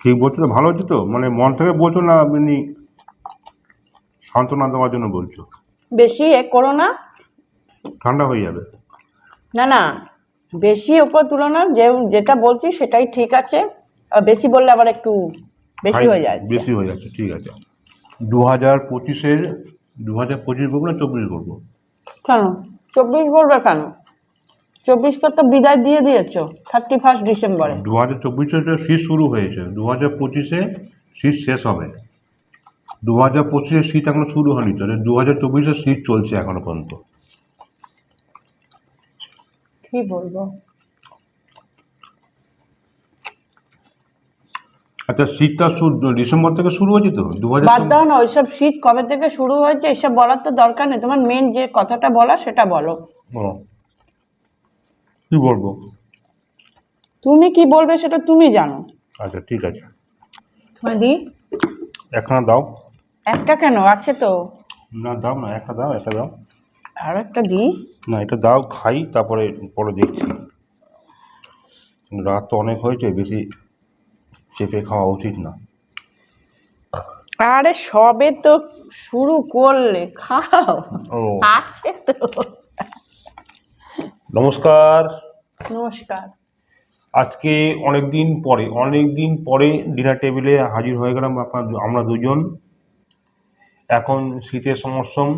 ঠিক বলছো তো? ভালো হচ্ছে তো? মানে মন থেকে বলছো না এমনি সান্ত্বনা দেওয়ার জন্য বলছো? বেশি এ করো না। ঠান্ডা হয়ে যাবে। না না বেশি ওপর তুলো না যে যেটা বলছি সেটাই ঠিক আছে। আর বেশি বললে আবার একটু বেশি হয়ে যায় বেশি হয়ে যাচ্ছে ঠিক আছে। দু হাজার পঁচিশের দু হাজার পঁচিশ বলব না চব্বিশ বলব কেন? চব্বিশ বলবে কেন? চব্বিশকে তো বিদায় দিয়ে দিয়েছ থার্টি ফার্স্ট ডিসেম্বরে দু হাজার চব্বিশে শীত শুরু হয়েছে দু হাজার পঁচিশে শীত শেষ হবে। দু হাজার পঁচিশে শীত এখনও শুরু হয়নি তো দু হাজার চব্বিশে শীত চলছে এখনও পর্যন্ত। কি বলব? আচ্ছা শীতটা ডিসেম্বর থেকে শুরু হয়েছে তো? দু হাজার বাদ দাও না ওইসব শীত কবে থেকে শুরু হয়েছে এসব বলার তো দরকার নেই। তোমার মেন যে কথাটা বলা সেটা বলো। ও কি বলব? তুমি কি বলবে সেটা তুমি জানো। আচ্ছা ঠিক আছে। তোমায় দি একখানা দাও। একটা কেন? আছে তো। না দাও না একটা দাও একটা দাও। আর একটা দিই। না এটা দাও খাই তারপরে পরে দেখছি। রাত তো অনেক হয়েছে বেশি চেপে খাওয়া উচিত না। আরে সবে তো শুরু করলে খাও। ও। আছে তো। নমস্কার। নমস্কার। আজকে অনেক দিন পরে অনেক দিন পরে ডিনার টেবিলে হাজির হয়ে গেলাম আপনার আমরা দুজন। এখন শীতের মরশুম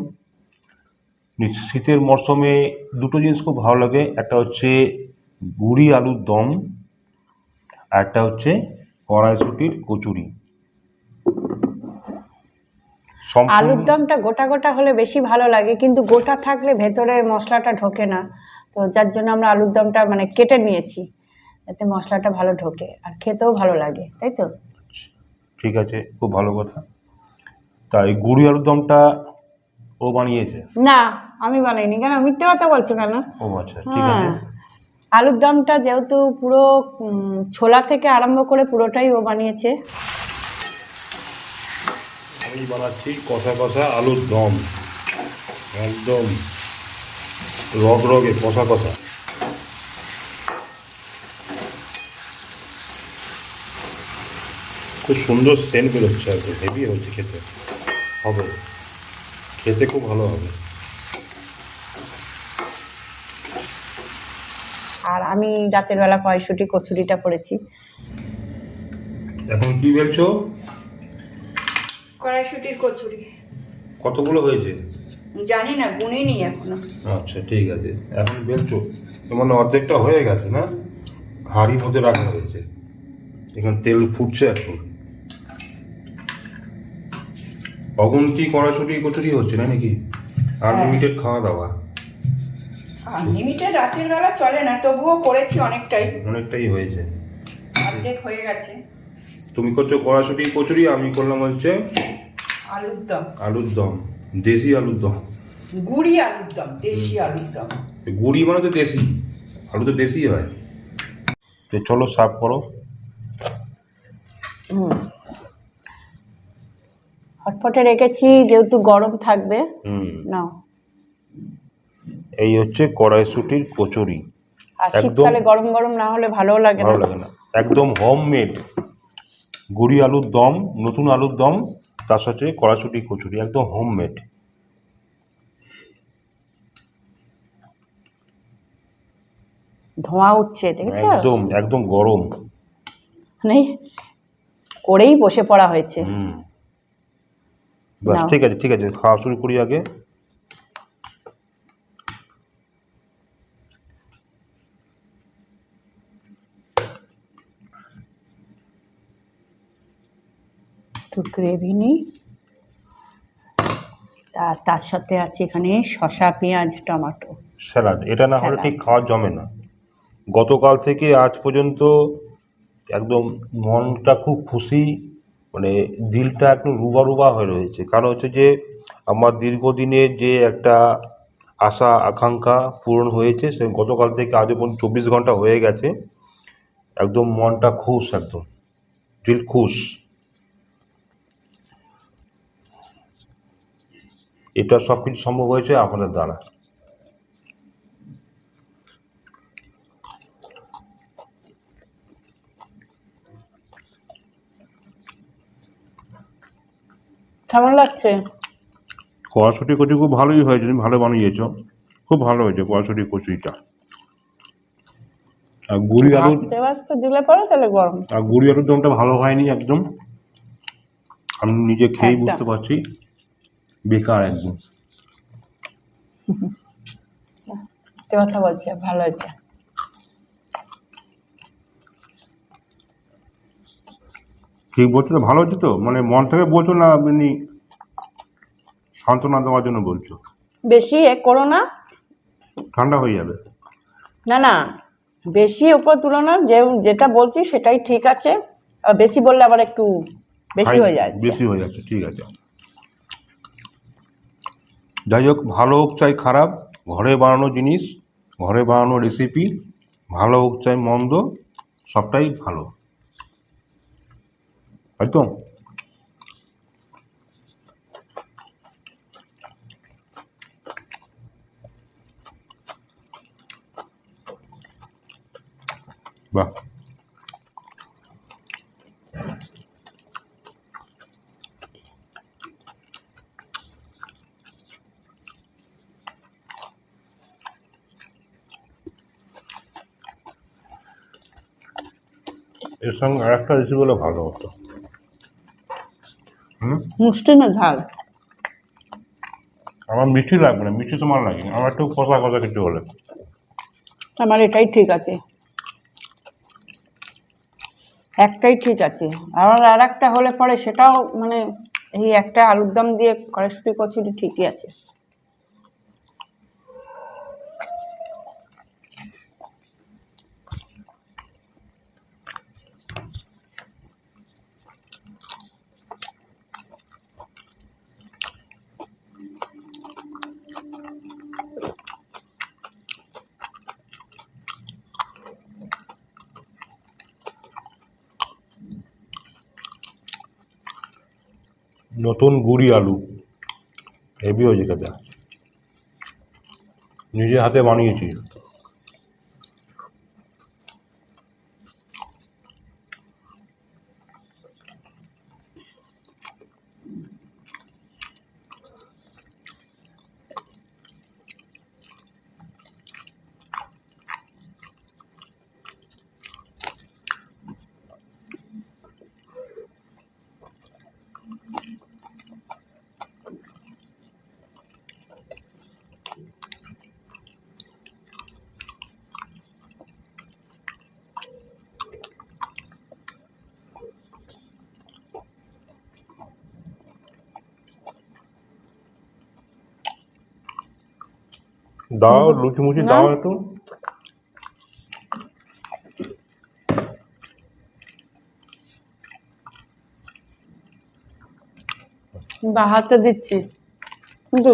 শীতের মরশুমে দুটো জিনিস খুব ভালো লাগে। একটা হচ্ছে গুড়ি আলুর দম আর একটা হচ্ছে কড়াইশুটির কচুরি। আলুর দমটা গোটা গোটা হলে বেশি ভালো লাগে কিন্তু গোটা থাকলে ভেতরে মশলাটা ঢোকে না। তো যার জন্য আমরা আলুর দমটা মানে কেটে নিয়েছি যাতে মশলাটা ভালো ঢোকে আর খেতেও ভালো লাগে তাই তো? ঠিক আছে খুব ভালো কথা। তাই গুড়ি আলুর দমটা ও বানিয়েছে? না আমি বানাইনি। কেন? মিথ্যে কথা বলছো কেন? ও আচ্ছা ঠিক আছে। হ্যাঁ। আলুর দমটা যেহেতু পুরো ছোলা থেকে আরম্ভ করে পুরোটাই ও বানিয়েছে। আমি বানাচ্ছি কষা কষা আলুর দম। একদম। রগ রগে কষা কষা খুব সুন্দর সেন্ট বেরোচ্ছে আর কি হেভি হচ্ছে খেতে। হবে। খেতে খুব ভালো হবে। আর আমি রাতের বেলা কয়শুটি কচুরিটা করেছি। এখন কি বেলছো কড়াইশুটির কচুরি। কতগুলো হয়েছে? জানি না গুনিনি এখনও। আচ্ছা ঠিক আছে। এখন বেলছো মানে অর্ধেকটা হয়ে গেছে না? হাঁড়ির মধ্যে রাখা হয়েছে। এখানে তেল ফুটছে এখন। অগুন্তি কড়াশুটি কচুরি হচ্ছে না নাকি? আনলিমিটেড খাওয়া দাওয়া। আনলিমিটেড রাতের বেলা চলে না তবুও করেছি অনেকটাই। অনেকটাই হয়েছে। অর্ধেক হয়ে গেছে। তুমি করছ কড়াশুটি কচুরি আমি করলাম হচ্ছে আলুর দম। আলুর দম। দেশি আলুর দম। গুড়ি আলুর দম দেশি আলুর দম। গুড়ি মানে তো দেশি। আলু তো দেশি হয়। তো চলো সাফ করো। হুম। হটপটে রেখেছি যেহেতু গরম থাকবে। হুম। নাও। এই হচ্ছে কড়াইশুটির কচুরি। শীতকালে গরম গরম না হলে ভালোও লাগে ভালো না লাগে না। একদম হোমমেড গুড়ি আলুর দম নতুন আলুর দম। তার সাথে কড়াশুটি কচুরি একদম হোমমেড ধোঁয়া উঠছে দেখেছ? একদম একদম গরম। মানে করেই বসে পড়া হয়েছে। হুম। বাস ঠিক আছে ঠিক আছে খাওয়া শুরু করি আগে একটু গ্রেভি নিই। তার তার সাথে আছে এখানে শসা পেঁয়াজ টমেটো। স্যালাড। এটা না হলে ঠিক খাওয়া জমে না। গতকাল থেকে আজ পর্যন্ত একদম মনটা খুব খুশি মানে দিলটা একটু রুবা রুবা হয়ে রয়েছে। কারণ হচ্ছে যে আমার দীর্ঘদিনের যে একটা আশা আকাঙ্ক্ষা পূরণ হয়েছে সে গতকাল থেকে আজ পর্যন্ত চব্বিশ ঘণ্টা হয়ে গেছে। একদম মনটা খুশ একদম। দিল খুশ। এটা সব কিছু সম্ভব হয়েছে আপনার দ্বারা। কেমন লাগছে? কড়াশুটি কচু খুব ভালোই হয়েছে তুমি ভালো বানিয়েছো। খুব ভালো হয়েছে কড়াশুটি কচুরিটা আর গুড়ি আলু দিলে পরে তাহলে গরম। আর গুড়ি আলুর দমটা ভালো হয়নি একদম। আমি নিজে খেয়েই বুঝতে পারছি। বেকার একদম কথা বলছে ভালো হয়েছে ঠিক বলছো তো ভালো হচ্ছে তো? মানে মন থেকে বলছো না এমনি সান্ত্বনা দেওয়ার জন্য বলছো? বেশি এ করো না। ঠান্ডা হয়ে যাবে। না না বেশি ওপর তুলো না যে যেটা বলছি সেটাই ঠিক আছে। আর বেশি বললে আবার একটু বেশি হয়ে যায় বেশি হয়ে যাচ্ছে ঠিক আছে। যাই হোক, ভালো হোক চাই খারাপ, ঘরে বানানো জিনিস, ঘরে বানানো রেসিপি ভালো হোক চাই মন্দ, সবটাই ভালো। তাই তো? বাহ। এর সঙ্গে আর একটা রেসিপি হলে ভালো হতো। মিষ্টি না ঝাল। আমার মিষ্টি লাগবে না মিষ্টি তোমার লাগে আমার একটু কষা কষা কিছু হলে আমার এটাই ঠিক আছে। একটাই ঠিক আছে। আর আর একটা হলে পরে সেটাও মানে এই একটা আলুর দম দিয়ে কড়াইশুটি কচুরি ঠিকই আছে। নতুন গুড়ি আলু। হেভি হয়েছে খেতে। নিজে হাতে বানিয়েছি। দাও লুচি মুচি দাও একটু। বা হাতে দিচ্ছি। কিন্তু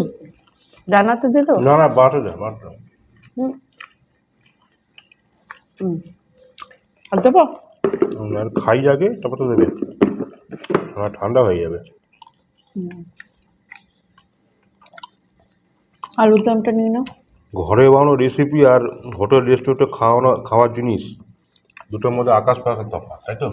ডানাতে দিল? না না বাটা দে বাটা। আর দেবো? আর খাই আগে তারপর তো দেবে। আমার ঠান্ডা হয়ে যাবে। আলুর দমটা নিয়ে নাও। ঘরে বানানো রেসিপি আর হোটেল রেস্টুরেন্টে খাওয়ানো, খাওয়ার জিনিস, দুটোর মধ্যে আকাশ পাতাল তফাৎ, তাই তো?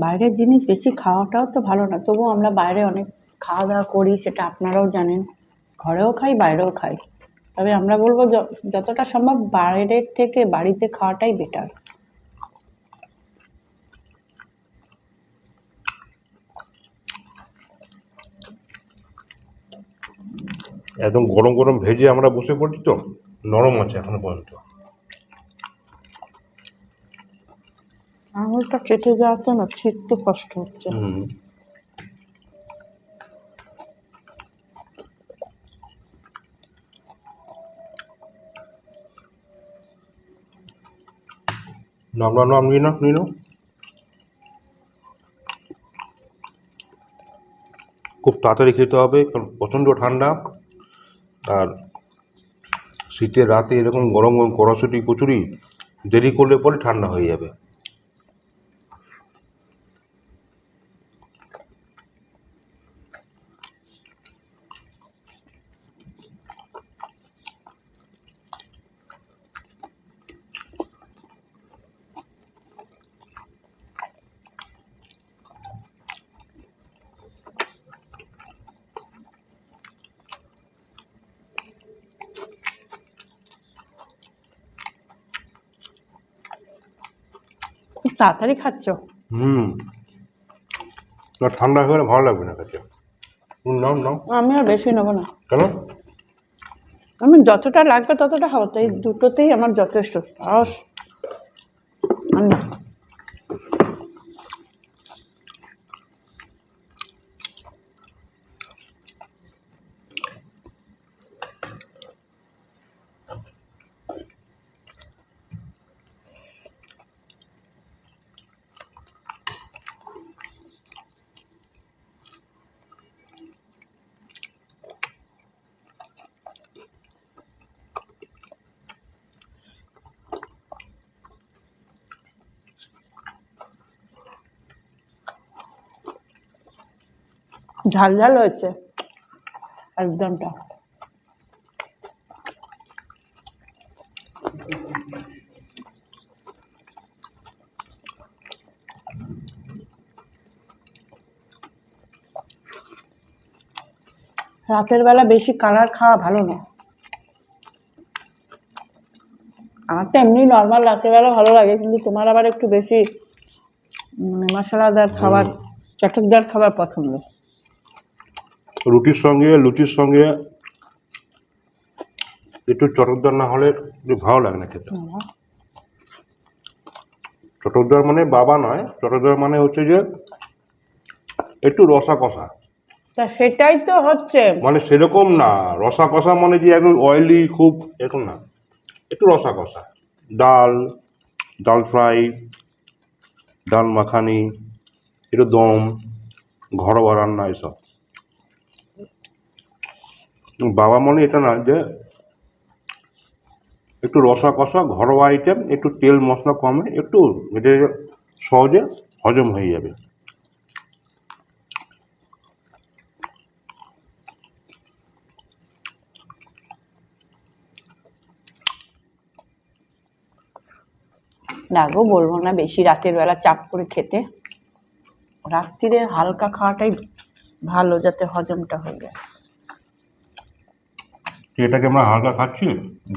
বাইরের জিনিস বেশি খাওয়াটাও তো ভালো না, তবুও আমরা বাইরে অনেক খাওয়া দাওয়া করি, সেটা আপনারাও জানেন। ঘরেও খাই, বাইরেও খাই। তবে আমরা বলব যতটা সম্ভব বাইরের থেকে বাড়িতে খাওয়াটাই বেটার একদম গরম গরম ভেজে আমরা বসে পড়ছি তো নরম আছে এখনও পর্যন্ত। আঙুলটা কেটে যাওয়াতে না ছিঁড়তে কষ্ট হচ্ছে। হুম। নাম নাম নাম নিয়ে নাও নিয়ে নাও। খুব তাড়াতাড়ি খেতে হবে কারণ প্রচণ্ড ঠান্ডা। আর শীতের রাতে এরকম গরম গরম কড়াশুটি কচুরি দেরি করলে পরে ঠান্ডা হয়ে যাবে। তাড়াতাড়ি খাচ্ছ। হুম। ঠান্ডা হয়ে ভালো লাগবে না খেতে। হুম, নাও নাও। আমি আর বেশি নেব না। কেন? আমি যতটা লাগবে ততটা খাব তো এই দুটোতেই আমার যথেষ্ট। আর না ঝাল ঝাল হয়েছে। একদমটা। রাতের বেলা বেশি কালার খাওয়া ভালো না। আমার তো এমনি নর্মাল রাতের বেলা ভালো লাগে কিন্তু তোমার আবার একটু বেশি মশলাদার খাবার চটকদার খাবার পছন্দ। রুটির সঙ্গে লুচির সঙ্গে একটু চটকদার না হলে ভালো লাগে না খেতে। চটকদার মানে বাবা নয় চটকদার মানে হচ্ছে যে একটু রসা কষা। তা সেটাই তো হচ্ছে। মানে সেরকম না রসা কষা মানে যে একদম অয়েলি খুব এরকম না। একটু রসা কষা। ডাল ডাল ফ্রাই ডাল মাখানি একটু দম ঘরোয়া রান্না এসব। বাবা মনে এটা না যে একটু রসা কষা, ঘরোয়া আইটেম একটু তেল মশলা কমে, একটু এটা সহজে হজম হয়ে যাবে। দেখো, বলব না বেশি রাতের বেলা চাপ করে খেতে। রাত্রিরে হালকা খাওয়াটাই ভালো যাতে হজমটা হয়ে যায়। এটাকে আমরা হালকা খাচ্ছি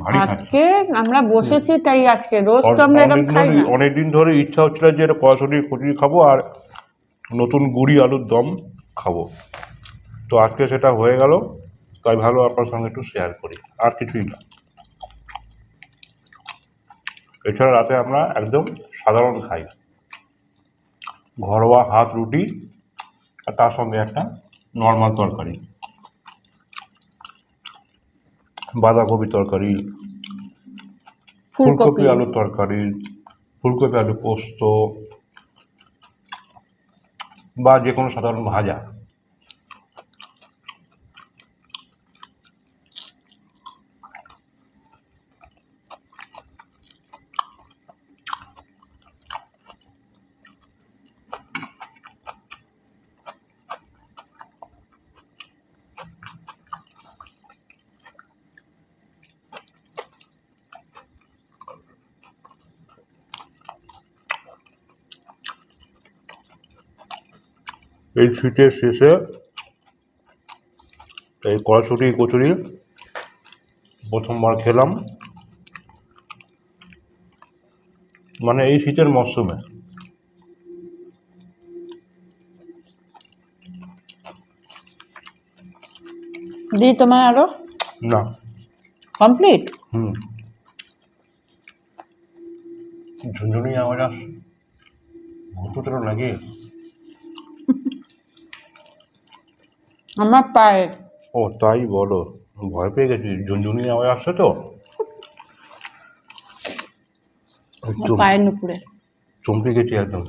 ভারী আজকে আমরা বসেছি তাই আজকে রোজ তো আমরা এরকম খাই না। অনেকদিন ধরে ইচ্ছা হচ্ছিল যে এটা কড়াশুটি কচুরি খাব আর নতুন গুড়ি আলুর দম খাব। তো আজকে সেটা হয়ে গেল তাই ভালো আপনার সঙ্গে একটু শেয়ার করি আর কিছুই না। এছাড়া রাতে আমরা একদম সাধারণ খাই। ঘরোয়া হাত রুটি আর তার সঙ্গে একটা নর্মাল তরকারি। বাঁধাকপি তরকারি ফুলকপি। আলুর তরকারি ফুলকপি আলু পোস্ত বা যে কোনো সাধারণ ভাজা। এই শীতের শেষে এই কড়াশুটি কচুরি প্রথমবার খেলাম। মানে এই শীতের মরশুমে দি তোমার আরও? না। কমপ্লিট? হুম। ঝুনঝুনি আওয়াজ ভূত লাগে। আমার পায়ে ও তাই বলো। ভয় পেয়ে গেছি। ঝুনঝুনি আওয়াজ আসছে তো? পায়ের নুপুরে চমকে গেছি একদম।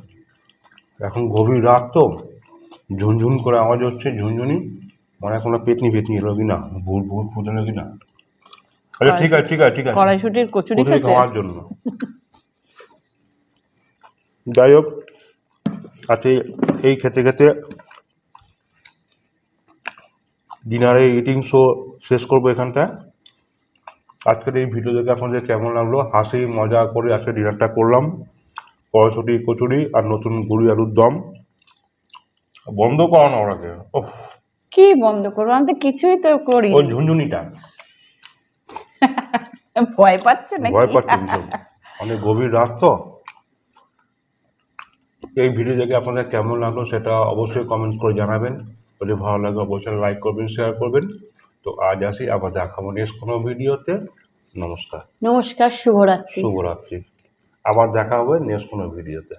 এখন গভীর রাত তো। ঝুনঝুন করে আওয়াজ হচ্ছে ঝুনঝুনি। মনে হয় কোনো পেতনি পেতনি এলো কি না? ভুল ভুল ফুটলো কি না? আচ্ছা ঠিক আছে ঠিক আছে ঠিক আছে। কড়াইশুটির কচুরি খাওয়ার জন্য? যাই হোক। আজকে এই খেতে খেতে ডিনারে ইটিং শো শেষ করব এখানটায়। আজকের এই ভিডিও দেখে আপনাদের কেমন লাগল? হাসি মজা করে আজকে ডিনারটা করলাম। কড়াশুটি কচুরি আর নতুন গুড়ি আলুর দম। বন্ধ করানো ওরাকে। ও কি বন্ধ করব? আমি তো কিছুই তো করি ওই ঝুনঝুনিটা। ভয় পাচ্ছে নাকি? ভয় পাচ্ছে ভীষণ। অনেক গভীর রাত তো। এই ভিডিও দেখে আপনাদের কেমন লাগল সেটা অবশ্যই কমেন্ট করে জানাবেন। যদি ভালো লাগে অবশ্যই লাইক করবেন শেয়ার করবেন। তো আজ আসি আবার দেখাবো নেক্সট কোনো ভিডিওতে নমস্কার। নমস্কার শুভরাত্রি। শুভরাত্রি। আবার দেখা হবে নেক্সট কোনো ভিডিওতে